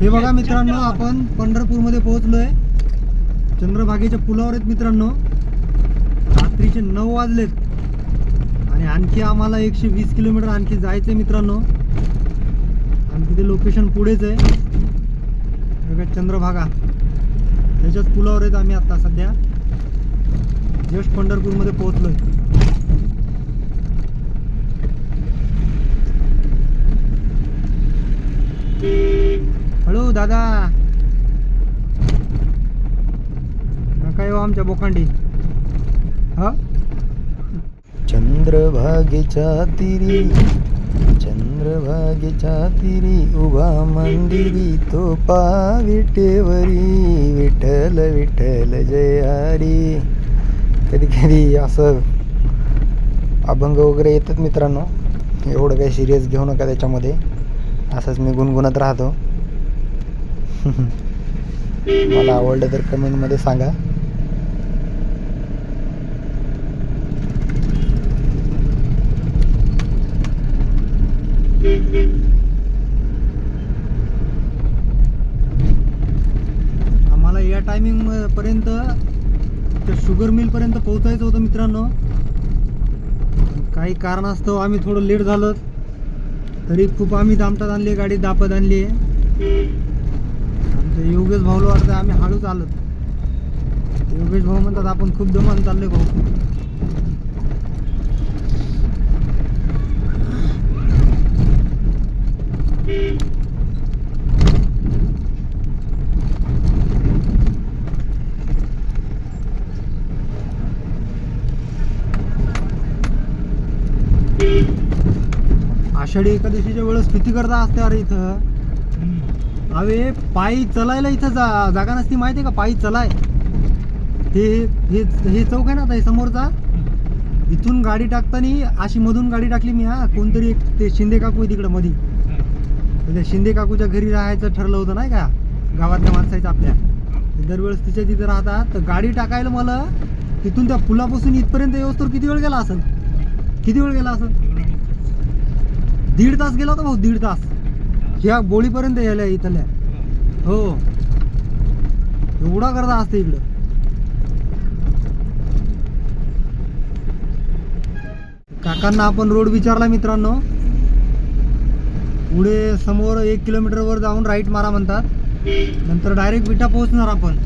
हे बघा मित्रांनो आपण पंढरपूरमध्ये पोहोचलोय. चंद्रभागेच्या पुलावर आहेत मित्रांनो. रात्रीचे नऊ वाजलेत. आणि आणखी आम्हाला एकशे वीस किलोमीटर आणखी जायचं आहे मित्रांनो. आणखी ते लोकेशन पुढेच आहे. बघा चंद्रभागा. त्याच्याच पुलावर आहेत आम्ही आता सध्या. जस्ट पंढरपूरमध्ये पोहोचलोय. हॅलो दादा. काय हो आमच्या बोकांडी. हा? चंद्रभागेच्या तिरी चंद्रभागेच्या तिरी उभा मंदिरी तो पाविटेवरी विठ्ठल विठ्ठल जय हरी कधी कधी असं अभंग वगैरे येतात मित्रांनो. एवढं काही सिरियस घेऊ नका त्याच्यामध्ये. असंच मी गुणगुणत राहतो. मला आवडलं तर कमेंटमध्ये सांगा. आम्हाला या टायमिंग पर्यंत त्या शुगर मिलपर्यंत पोहोचायचं होतं मित्रांनो. काही कारणास्तव आम्ही थोडं लेट झालो तरी खूप आम्ही दामटात आणली गाडी दापत आणली. आहे म्हणजे योगेश भाऊला वाटतं आम्ही हळू चालत योगेश भाऊ म्हणतात आपण खूप दमान चाललोय भाऊ. आषाढी एकादशीच्या वेळेस किती करता असते अरे इथं? अरे पायी चलायला इथं जा जागा नसती माहिती आहे का? पायी चलाय. हे हे हे चौक आहे ना आता हे समोरचा? इथून गाडी टाकताना अशी मधून गाडी टाकली मी हा. कोणतरी एक ते शिंदे काकू आहे तिकडं मधी. त्या शिंदे काकूच्या घरी राहायचं ठरलं होतं नाही का? गावातल्या माणसाचं आपल्या. ते दरवेळेस तिच्या तिथे राहतात. तर गाडी टाकायला मला तिथून त्या पुलापासून इथपर्यंत येऊस किती वेळ गेला असेल? किती वेळ गेला असेल? दीड तास गेला होता भाऊ दीड तास. ह्या बोळीपर्यंत यायला इथल्या. हो. एवढा करता असते इकडं. काकांना आपण रोड विचारला मित्रांनो. पुढे समोर एक किलोमीटरवर जाऊन राईट मारा म्हणतात. नंतर डायरेक्ट विटा पोहोचणार आपण.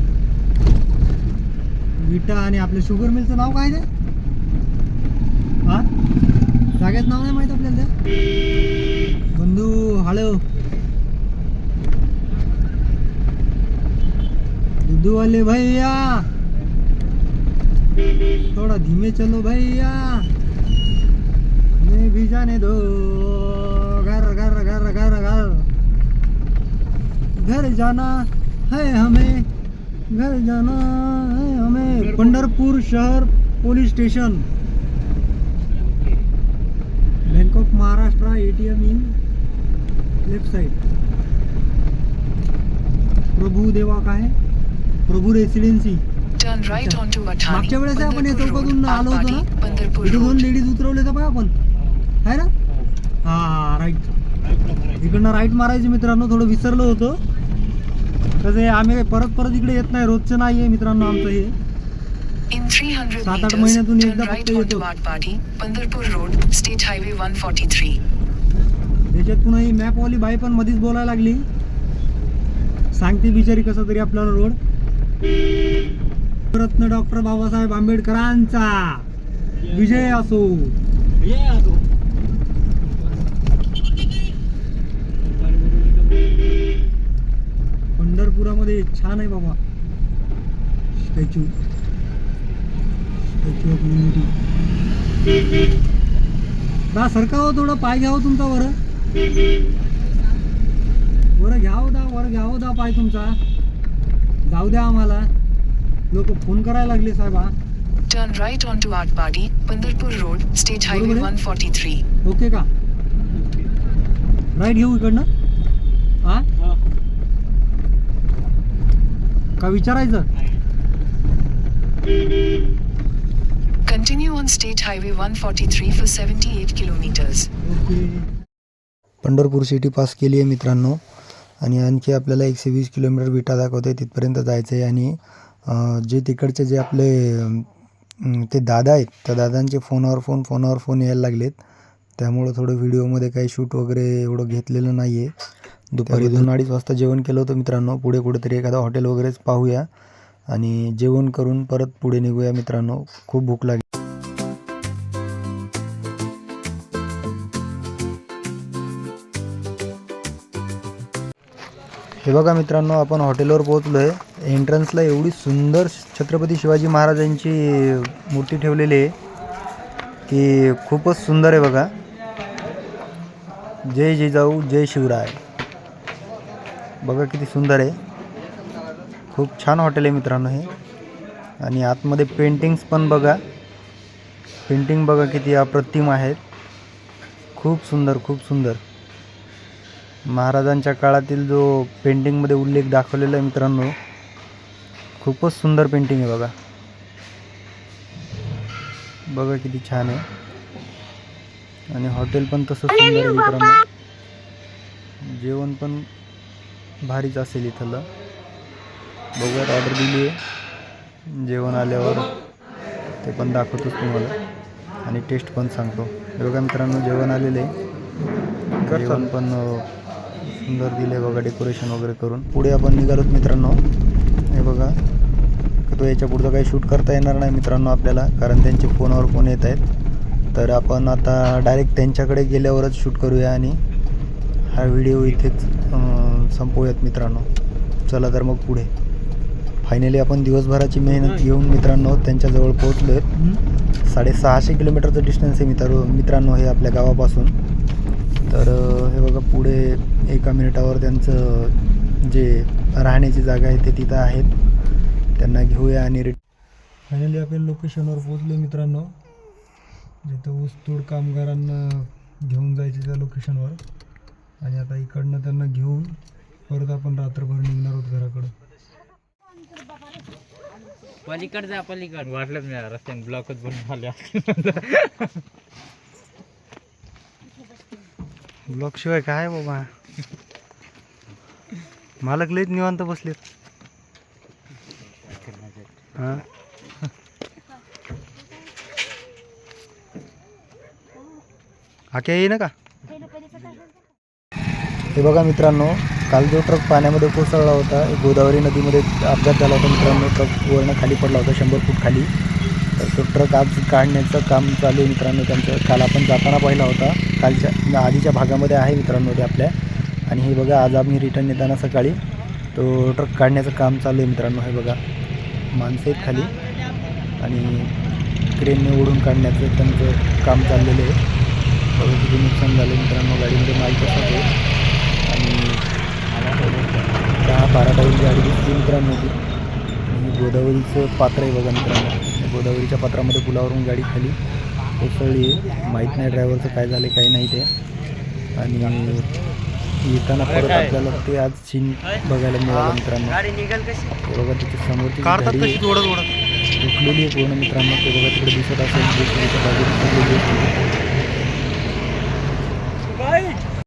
विटा आणि आपल्या शुगर मिलचं नाव काय ते? हा? जागेच नाव नाही माहीत आपल्याला बंधू हॅलो. दूधू वाले भैया। थोड़ा धीमे चलो भैया। हमें भी जाने दो। घर घर घर घर घर। घर जाना है हमें। घर जाना है हमें। पंडरपुर। शहर police station bank of Maharashtra ATM in left side प्रभू देवा काय प्रभू रेसिडेन्सी. Right. मागच्या वेळेस आपण या चौकातून आलो होतो ना? इथे दोन. लेडीज उतरवले तर बघा आपण. आहे ना? हा राईट इकडनं राईट मारायचे मित्रांनो थोडं विसरलो होतो. कसं आहे, आम्ही परत परत इकडे येत नाही रोजचं नाही आहे मित्रांनो आमचं हे. In 300 सात आठ महिन्यातून एकदा फक्त येतो. onto Atpadi, Pandharpur Road, State Highway 143. त्याच्यात पुन्हा ही मॅपवाली बाई पण मध्येच बोलायला लागली. सांगते बिचारी कसं तरी आपल्याला रोड रत्न डॉक्टर बाबासाहेब आंबेडकरांचा विजय असो. पंढरपुरामध्ये छान आहे बाबा. स्टॅच्यू स्टॅच्यू ऑफ युनिटी दा सरकाव हो थोडं पाय घ्यावं हो तुमचा वर. वर घ्याव हो दा वर घ्याव हो दा पाय तुमचा. जाऊ द्या आम्हाला. लोक फोन करायला लागले साहेब. टर्न राईट ऑन टू आठ party Pandharpur road state highway one forty three okay का? राईट घेऊ इकडनं? हो. का विचारायचं? Continue on state highway one forty three for seventy eight kilometres Pandharpur city pass केली आहे मित्रांनो. आणि आणखी आपल्याला एकशे वीस किलोमीटर विटा दाखवते तिथपर्यंत जायचं आहे आणि जे तिकडचे जे आपले ते दादा आहेत त्या दादांचे फोनवर फोन फोनवर फोन यायला लागलेत. त्यामुळं थोडं व्हिडिओमध्ये काही शूट वगैरे एवढं घेतलेलं नाही आहे दुपारी दोन अडीच वाजता जेवण केलं होतं मित्रांनो. पुढे कुठेतरी एखादं हॉटेल वगैरेच पाहूया. आणि जेवण करून परत पुढे निघूया मित्रांनो. खूप भूक लागली. हे बघा मित्रांनो आपण हॉटेलवर पोहोचलो आहे एंट्रन्सला एवढी सुंदर छत्रपती शिवाजी महाराजांची मूर्ती ठेवलेली आहे की खूपच सुंदर आहे बघा. जय जिजाऊ जय शिवराय. बघा किती सुंदर आहे. खूप छान हॉटेल आहे मित्रांनो हे. आणि आतमध्ये पेंटिंग्स पण बघा. पेंटिंग बघा किती अप्रतिम आहेत. खूप सुंदर खूप सुंदर. महाराजांच्या काळातील जो पेंटिंगमध्ये उल्लेख दाखवलेला आहे मित्रांनो खूपच सुंदर पेंटिंग आहे बघा. बघा किती छान आहे. आणि हॉटेल पण तसं सुंदर आहे मित्रांनो. जेवण पण भारीच असेल इथलं. बघूयात ऑर्डर दिली आहे. जेवण आल्यावर ते पण दाखवतोच तुम्हाला. आणि टेस्ट पण सांगतो. हे बघा मित्रांनो जेवण आलेलं आहे. जेवण पण सुंदर दिले बघा डेकोरेशन वगैरे करून. पुढे आपण निघालोत मित्रांनो. हे बघा. तो याच्या पुढचं काही शूट करता येणार नाही मित्रांनो आपल्याला कारण त्यांचे फोनवर फोन येत आहेत. तर आपण आता डायरेक्ट त्यांच्याकडे गेल्यावरच शूट करूया आणि हा व्हिडिओ इथेच संपवूयात मित्रांनो. चला तर मग पुढे. फायनली आपण दिवसभराची मेहनत घेऊन मित्रांनो त्यांच्याजवळ पोहोचलो आहेत साडेसहाशे किलोमीटरचं डिस्टन्स आहे मित्र मित्रांनो हे आपल्या गावापासून. तर हे बघा पुढे एका मिनिटावर त्यांचं जे राहण्याची जागा आहे ते तिथं आहेत. त्यांना घेऊया आणि रिट फायनली आपण लोकेशनवर पोहोचलो मित्रांनो. जिथं ऊसतोड कामगारांना घेऊन जायचे त्या लोकेशनवर. आणि आता इकडनं त्यांना घेऊन परत आपण रात्रभर निघणार आहोत घराकडं. पलीकड जा पलीकड. वाटलंच नाही रस्त्याने ब्लॉकच बनवून आले. ब्लॉक शिवाय काय बाबा? मालक लईच निवांत बसलेत. हां? आख्या येई ना का? हे बघा मित्रांनो काल जो ट्रक पाण्यामध्ये कोसळला होता गोदावरी नदीमध्ये अपघात झाला होता मित्रांनो ट्रक वरनं खाली पडला होता शंभर फूट खाली. तर तो ट्रक आज काढण्याचं काम चालू आहे मित्रांनो त्यांचं. काल आपण जाताना पाहिला होता कालच्या आधीच्या भागामध्ये आहे मित्रांनो ते आपल्या. आणि हे बघा आज आम्ही रिटर्न येताना सकाळी तो ट्रक काढण्याचं काम चालू आहे मित्रांनो हे बघा. माणसं आहेत खाली. आणि क्रेनने ओढून काढण्याचं त्यांचं काम चाललेलं आहे. बघा किती नुकसान झालं मित्रांनो गाडीमध्ये माल कसा आहे. आणि दहा बारा टाईमची गाडी दिसली मित्रांनो ती. आणि गोदावरीचं पात्र आहे बघा मित्रांनो. गोदावरीच्या पात्रामध्ये पुलावरून गाडी खाली कोसळली माहीत नाही ड्रायव्हरचं काय झालं काय नाही ते. आणि येताना परत आपल्याला ते आज सीन बघायला मिळालं मित्रांनो. बघा त्याची समोरची जी गाडी तुटलेली आहे पूर्ण मित्रांनो. ते बघा तिकडे दिसत असेल